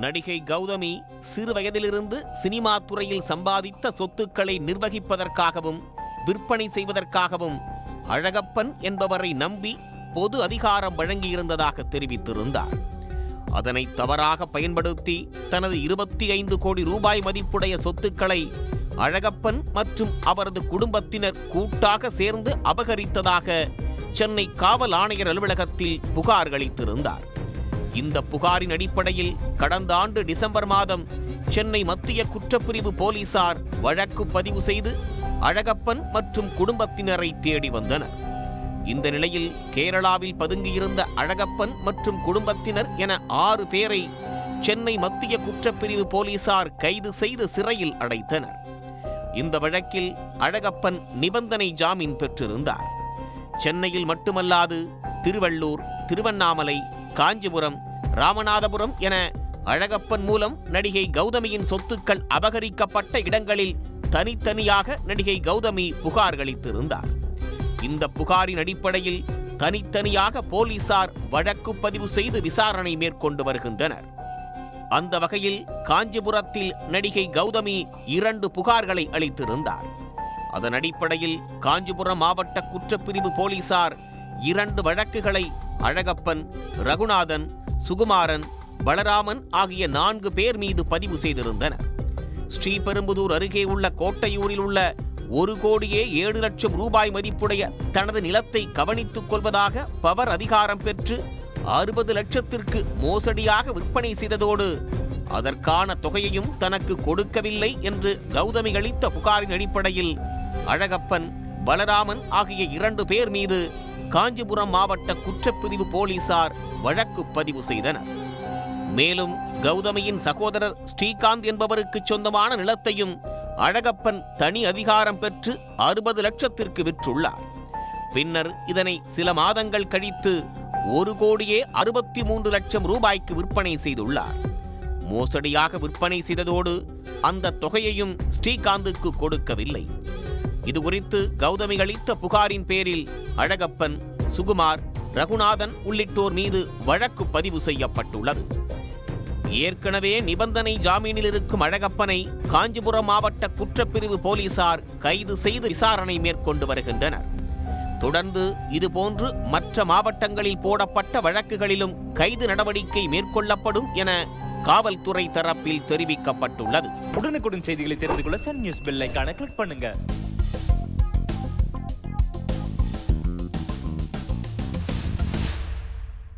நடிகை கௌதமி சிறு வயதிலிருந்து சினிமா துறையில் சம்பாதித்த சொத்துக்களை நிர்வகிப்பதற்காகவும் விற்பனை செய்வதற்காகவும் அழகப்பன் என்பவரை நம்பி பொது அதிகாரம் வழங்கியிருந்ததாக தெரிவித்திருந்தார். அதனை தவறாக பயன்படுத்தி தனது இருபத்தி ஐந்து கோடி ரூபாய் மதிப்புடைய சொத்துக்களை அழகப்பன் மற்றும் அவரது குடும்பத்தினர் கூட்டாக சேர்ந்து அபகரித்ததாக சென்னை காவல் ஆணையர் அலுவலகத்தில் புகார் அளித்திருந்தார். இந்த புகாரின் அடிப்படையில் கடந்த ஆண்டு டிசம்பர் மாதம் சென்னை மத்திய குற்றப்பிரிவு போலீசார் வழக்கு பதிவு செய்து அழகப்பன் மற்றும் குடும்பத்தினரை தேடி வந்தனர். இந்த நிலையில் கேரளாவில் பதுங்கியிருந்த அழகப்பன் மற்றும் குடும்பத்தினர் என ஆறு பேரை சென்னை மத்திய குற்றப்பிரிவு போலீசார் கைது செய்து சிறையில் அடைத்தனர். இந்த வழக்கில் அழகப்பன் நிபந்தனை ஜாமீன் பெற்றிருந்தார். சென்னையில் மட்டுமல்லாது திருவள்ளூர் திருவண்ணாமலை காஞ்சிபுரம் ராமநாதபுரம் என அழகப்பன் மூலம் நடிகை கௌதமியின் சொத்துக்கள் அபகரிக்கப்பட்ட இடங்களில் தனித்தனியாக நடிகை கௌதமி புகார் அளித்திருந்தார் இந்த புகாரின் அடிப்படையில் தனித்தனியாக போலீசார் வழக்கு பதிவு செய்து விசாரணை மேற்கொண்டு வருகின்றனர். அந்த வகையில் காஞ்சிபுரத்தில் நடிகை கௌதமி இரண்டு புகார்களை அளித்திருந்தார். அதன் அடிப்படையில் காஞ்சிபுரம் மாவட்ட குற்றப்பிரிவு போலீசார் இரண்டு வழக்குகளை அழகப்பன் ரகுநாதன் சுகுமாரன் பலராமன் ஆகிய நான்கு பேர் மீது பதிவு செய்திருந்தனர். ஸ்ரீபெரும்புதூர் அருகே உள்ள கோட்டையூரில் உள்ள ஒரு கோடியே ஏழு லட்சம் ரூபாய் மதிப்புடைய தனது நிலத்தை கவனித்துக் கொள்வதாக பவர் அதிகாரம் பெற்று அறுபது லட்சத்திற்கு மோசடியாக விற்பனை செய்ததோடு அதற்கான தொகையையும் தனக்கு கொடுக்கவில்லை என்று கௌதமி அளித்த புகாரின் அடிப்படையில் அழகப்பன் பலராமன் ஆகிய இரண்டு பேர் மீது காஞ்சிபுரம் மாவட்ட குற்றப்பிரிவு போலீசார் வழக்கு பதிவு செய்தனர். மேலும் கௌதமியின் சகோதரர் ஸ்ரீகாந்த் என்பவருக்கு சொந்தமான நிலத்தையும் அழகப்பன் தனி அதிகாரம் பெற்று அறுபது லட்சத்திற்கு விற்றுள்ளார். பின்னர் இதனை சில மாதங்கள் கழித்து ஒரு கோடியே அறுபத்தி மூன்று லட்சம் ரூபாய்க்கு விற்பனை செய்துள்ளார். மோசடியாக விற்பனை செய்ததோடு அந்த தொகையையும் ஸ்ரீகாந்துக்கு கொடுக்கவில்லை. இது குறித்து கௌதமி அளித்த புகாரின் பேரில் அழகப்பன் சுகுமார் ரகுநாதன் உள்ளிட்டோர் மீது வழக்கு பதிவு செய்யப்பட்டுள்ளது. ஏற்கனவே நிபந்தனை ஜாமீனில் இருக்கும் அழகப்பனை காஞ்சிபுரம் மாவட்ட குற்றப்பிரிவு போலீசார் கைது செய்து விசாரணை மேற்கொண்டு வருகின்றனர். தொடர்ந்து இதுபோன்று மற்ற மாவட்டங்களில் போடப்பட்ட வழக்குகளிலும் கைது நடவடிக்கை மேற்கொள்ளப்படும் என காவல்துறை தரப்பில் தெரிவிக்கப்பட்டுள்ளது. உடனுக்குடன் செய்திகளை தெரிந்து கொள்ள சன் நியூஸ் பெல்லைக்கான கிளிக் பண்ணுங்க.